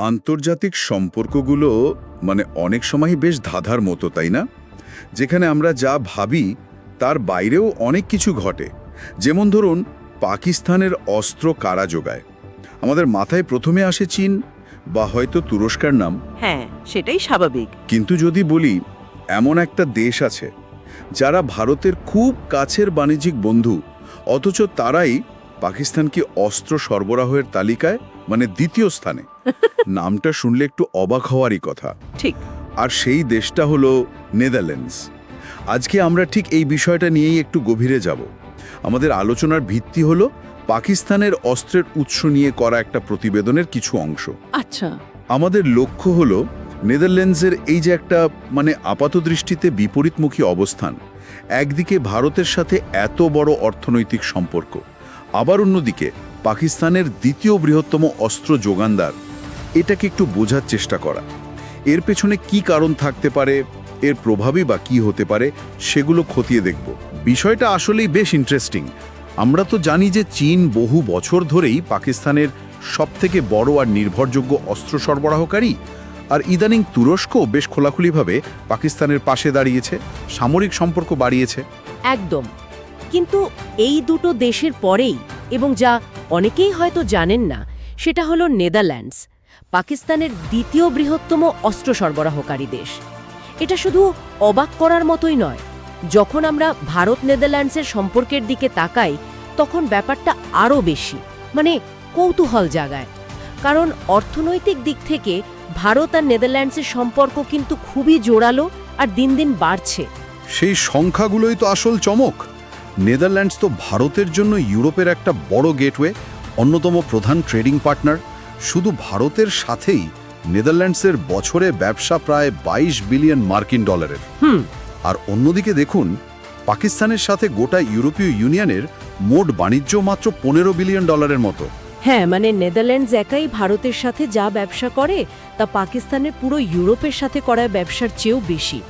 আন্তর্জাতিক সম্পর্কগুলো মানে অনেক সময়ই বেশ ধাঁধার মতো তাই না? যেখানে আমরা যা ভাবি তার বাইরেও অনেক কিছু ঘটে। যেমন ধরুন পাকিস্তানের অস্ত্র কারা যোগায় আমাদের মাথায় প্রথমে আসে চীন বা হয়তো তুরস্কার নাম। হ্যাঁ সেটাই স্বাভাবিক। কিন্তু যদি বলি এমন একটা দেশ আছে যারা ভারতের খুব কাছের বাণিজ্যিক বন্ধু অথচ তারাই পাকিস্তানকে অস্ত্র সরবরাহের তালিকায় মানে দ্বিতীয় স্থানে। নামটা শুনলে একটু অবাক হওয়ারই কথা। ঠিক। আর সেই দেশটা হলো নেদারল্যান্ডস। আজকে আমরা ঠিক এই বিষয়টা নিয়েই একটু গভীরে যাব। আমাদের আলোচনার ভিত্তি হলো পাকিস্তানের অস্ত্রের উৎস নিয়ে করা একটা প্রতিবেদনের কিছু অংশ। আচ্ছা। আমাদের লক্ষ্য হলো নেদারল্যান্ডসের এই যে একটা মানে আপাত দৃষ্টিতে বিপরীতমুখী অবস্থান একদিকে ভারতের সাথে এত বড় অর্থনৈতিক সম্পর্ক আবার অন্যদিকে পাকিস্তানের দ্বিতীয় বৃহত্তম অস্ত্র যোগানদার। এটাকে একটু বোঝার চেষ্টা করা। এর পেছনে কি কারণ থাকতে পারে, এর প্রভাবই বা কি হতে পারে, সেগুলো খতিয়ে দেখব। বিষয়টা আসলেই বেশ ইন্টারেস্টিং আমরা তো জানি যে চীন বহু বছর ধরেই পাকিস্তানের সবথেকে বড় আর নির্ভরযোগ্য অস্ত্র সরবরাহকারী, আর ইদানিং তুরস্ক বেশ খোলাখুলিভাবে পাকিস্তানের পাশে দাঁড়িয়েছে, সামরিক সম্পর্ক বাড়িয়েছে। একদম। কিন্তু এই দুটো দেশের পরেই, এবং যা অনেকেই হয়তো জানেন না, সেটা হলো নেদারল্যান্ডস, পাকিস্তানের দ্বিতীয় বৃহত্তম অস্ত্র সরবরাহকারী দেশ। এটা শুধু অবাক করার মতোই নয়, যখন আমরা ভারত নেদারল্যান্ডসের সম্পর্কের দিকে তাকাই, তখন ব্যাপারটা আরও বেশি মানে কৌতূহল জাগায়। কারণ অর্থনৈতিক দিক থেকে ভারত আর নেদারল্যান্ডসের সম্পর্ক কিন্তু খুবই জোরালো আর দিন দিন বাড়ছে। সেই সংখ্যাগুলোই তো আসল চমক। নেদারল্যান্ডস তো ভারতের জন্য ইউরোপের একটা বড় গেটওয়ে অন্যতম প্রধান ট্রেডিং পার্টনার। শুধু ভারতের সাথেই নেদারল্যান্ডসের বছরে ব্যবসা প্রায় ২২ বিলিয়ন মার্কিন ডলারের। হুম। আর অন্যদিকে দেখুন পাকিস্তানের সাথে গোটা ইউরোপীয় ইউনিয়নের মোট বাণিজ্য মাত্র পনেরো বিলিয়ন ডলারের মতো। হ্যাঁ মানে নেদারল্যান্ডস একাই ভারতের সাথে যা ব্যবসা করে তা পাকিস্তানের পুরো ইউরোপের সাথে করা ব্যবসার চেয়েও বেশি।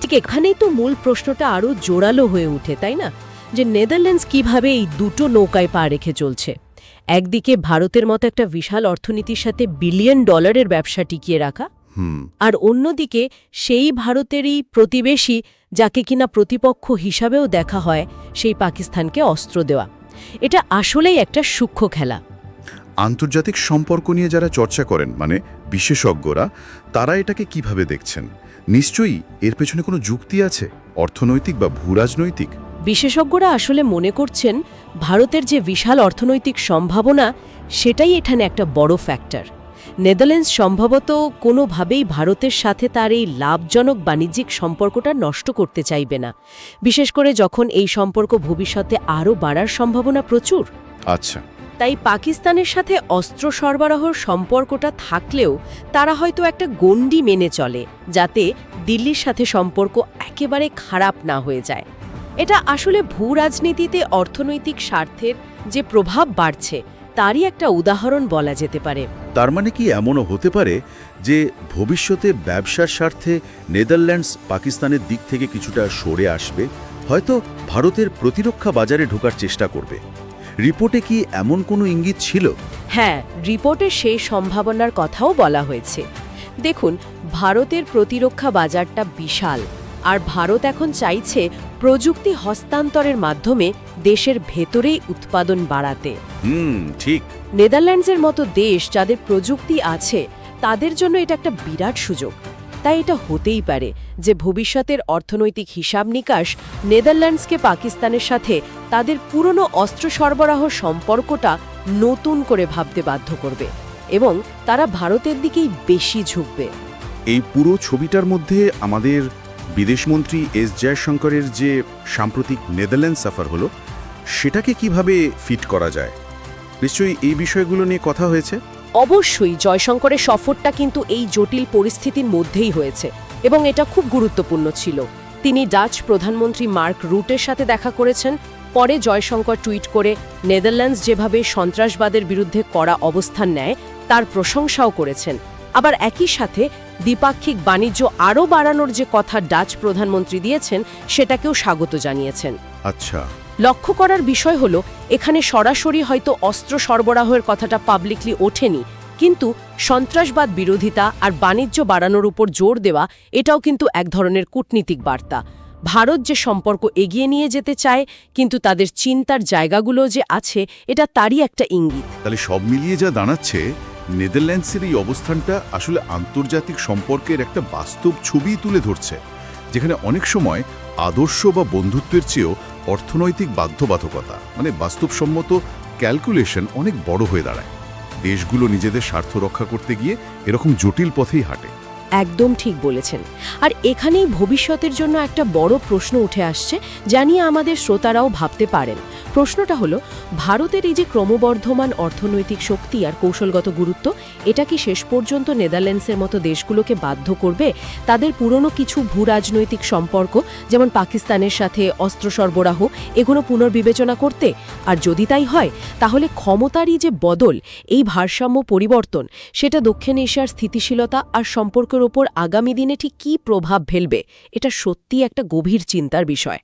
ঠিক এখানেই তো মূল প্রশ্নটা আরও জোরালো হয়ে ওঠে তাই না? যে নেদারল্যান্ডস কীভাবে এই দুটো নৌকায় পা রেখে চলছে। একদিকে ভারতের মতো একটা বিশাল অর্থনীতির সাথে বিলিয়ন ডলারের ব্যবসা টিকিয়ে রাখা আর অন্যদিকে সেই ভারতেরই প্রতিবেশী যাকে কিনা প্রতিপক্ষ হিসাবেও দেখা হয় সেই পাকিস্তানকে অস্ত্র দেওয়া। এটা আসলেই একটা সূক্ষ্ম খেলা। আন্তর্জাতিক সম্পর্ক নিয়ে যারা চর্চা করেন মানে বিশেষজ্ঞরা তারা এটাকে কীভাবে দেখছেন? নিশ্চয়ই এর পেছনে কোনো যুক্তি আছে? অর্থনৈতিক বা ভূরাজনৈতিক? বিশেষজ্ঞরা আসলে মনে করছেন ভারতের যে বিশাল অর্থনৈতিক সম্ভাবনা সেটাই এখানে একটা বড় ফ্যাক্টর নেদারল্যান্ডস সম্ভবত কোনোভাবেই ভারতের সাথে তার এই লাভজনক বাণিজ্যিক সম্পর্কটা নষ্ট করতে চাইবে না। বিশেষ করে যখন এই সম্পর্ক ভবিষ্যতে আরও বাড়ার সম্ভাবনা প্রচুর। আচ্ছা। তাই পাকিস্তানের সাথে অস্ত্র সরবরাহর সম্পর্কটা থাকলেও তারা হয়তো একটা গণ্ডি মেনে চলে যাতে দিল্লির সাথে সম্পর্ক একেবারে খারাপ না হয়ে যায়। এটা আসলে ভূ রাজনীতিতে অর্থনৈতিক স্বার্থের যে প্রভাব বাড়ছে তারই একটা উদাহরণ বলা যেতে পারে। তার মানে কি এমনও হতে পারে যে ভবিষ্যতে ব্যবসার স্বার্থে নেদারল্যান্ডস পাকিস্তানের দিক থেকে কিছুটা সরে আসবে হয়তো ভারতের প্রতিরক্ষা বাজারে ঢোকার চেষ্টা করবে। রিপোর্টে কি এমন কোনো ইঙ্গিত ছিল? হ্যাঁ রিপোর্টে সেই সম্ভাবনার কথাও বলা হয়েছে। দেখুন ভারতের প্রতিরক্ষা বাজারটা বিশাল। আর ভারত এখন চাইছে প্রযুক্তি হস্তান্তরের মাধ্যমে দেশের ভেতরেই উৎপাদন বাড়াতে। হুম ঠিক। নেদারল্যান্ডসের মতো দেশ যাদের প্রযুক্তি আছে তাদের জন্য এটা একটা বিরাট সুযোগ। তাই এটা হতেই পারে যে ভবিষ্যতের অর্থনৈতিক হিসাব নিকাশ নেদারল্যান্ডসকে পাকিস্তানের সাথে তাদের পুরনো অস্ত্র সরবরাহ সম্পর্কটা নতুন করে ভাবতে বাধ্য করবে এবং তারা ভারতের দিকেই বেশি ঝুঁকবে। এই পুরো ছবিটার মধ্যে আমাদের বিদেশমন্ত্রী এস জয়শঙ্করের যে সাম্প্রতিক নেদারল্যান্ড সফর হলো, সেটাকে কীভাবে ফিট করা যায়? নিশ্চয়ই এই বিষয়গুলো নিয়ে কথা হয়েছে? অবশ্যই জয়শঙ্করের সফরটা কিন্তু এই জটিল পরিস্থিতির মধ্যেই হয়েছে এবং এটা খুব গুরুত্বপূর্ণ ছিল। তিনি ডাচ প্রধানমন্ত্রী মার্ক রুটের সাথে দেখা করেছেন। পরে জয়শঙ্কর টুইট করে, নেদারল্যান্ডস যেভাবে সন্ত্রাসবাদের বিরুদ্ধে কড়া অবস্থান নেয়, তার প্রশংসাও করেছেন। আবার একই সাথে দ্বিপাক্ষিক বাণিজ্য আরও বাড়ানোর যে কথা ডাচ প্রধানমন্ত্রী দিয়েছেন সেটাকেও স্বাগত জানিয়েছেন। আচ্ছা। লক্ষ্য করার বিষয় হলো এখানে সরাসরি হয়তো অস্ত্র সরবরাহের কথাটা পাবলিকলি ওঠেনি কিন্তু সন্ত্রাসবাদ বিরোধিতা আর বাণিজ্য বাড়ানোর উপর জোর দেওয়া এটাও কিন্তু এক ধরনের কূটনীতিক বার্তা। ভারত যে সম্পর্ক এগিয়ে নিয়ে যেতে চায় কিন্তু তাদের চিন্তার জায়গাগুলো যে আছে এটা তারই একটা ইঙ্গিত। তাহলে সব মিলিয়ে যা দাঁড়াচ্ছে নেদারল্যান্ডসের এই অবস্থানটা আসলে আন্তর্জাতিক সম্পর্কের একটা বাস্তব ছবি তুলে ধরছে, যেখানে অনেক সময় আদর্শ বা বন্ধুত্বের চেয়েও অর্থনৈতিক বাধ্যবাধকতা মানে বাস্তবসম্মত ক্যালকুলেশন অনেক বড় হয়ে দাঁড়ায়। দেশগুলো নিজেদের স্বার্থ রক্ষা করতে গিয়ে এরকম জটিল পথেই হাঁটে। একদম ঠিক বলেছেন। আর এখানেই ভবিষ্যতের জন্য একটা বড় প্রশ্ন উঠে আসছে যা নিয়ে আমাদের শ্রোতারাও ভাবতে পারেন। প্রশ্নটা হলো, ভারতের এই যে ক্রমবর্ধমান অর্থনৈতিক শক্তি আর কৌশলগত গুরুত্ব, এটা কি শেষ পর্যন্ত নেদারল্যান্ডসের মতো দেশগুলোকে বাধ্য করবে? তাদের পুরনো কিছু ভূ রাজনৈতিক সম্পর্ক, যেমন পাকিস্তানের সাথে অস্ত্র সরবরাহ, এগুলো পুনর্বিবেচনা করতে? আর যদি তাই হয়, তাহলে ক্ষমতারই যে বদল, এই ভারসাম্য পরিবর্তন, সেটা দক্ষিণ এশিয়ার স্থিতিশীলতা আর ওপর আগামী দিনে ঠিক কী প্রভাব ফেলবে এটা সত্যি একটা গভীর চিন্তার বিষয়।